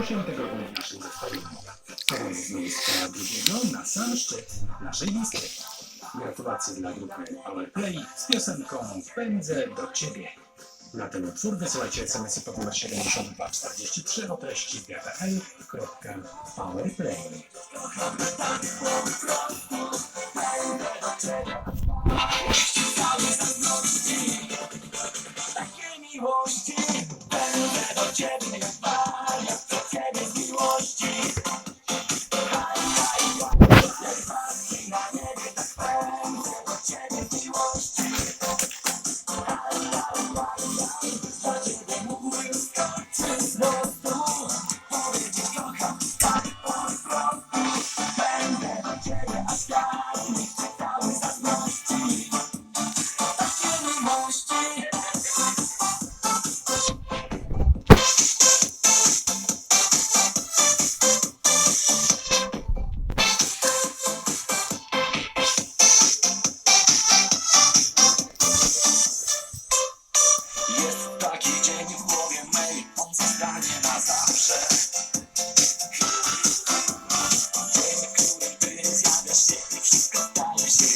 Osiem tygodni w naszym. Spadamy z miejsca drugiego na sam szczyt naszej listy. Gratulacje dla grupy Powerplay z piosenką Pędzę do Ciebie. Na ten utwór wysyłajcie SMS-y pod numer 7243 o treści pl.powerplay. Takiej miłości będę do ciebie jak Będę do ciebie aż tak, niech czekały zazdrości. Jest taki dzień w głowie mej, on zostanie na zawsze. Dzień, w którym ty zjawiasz się i wszystko staje się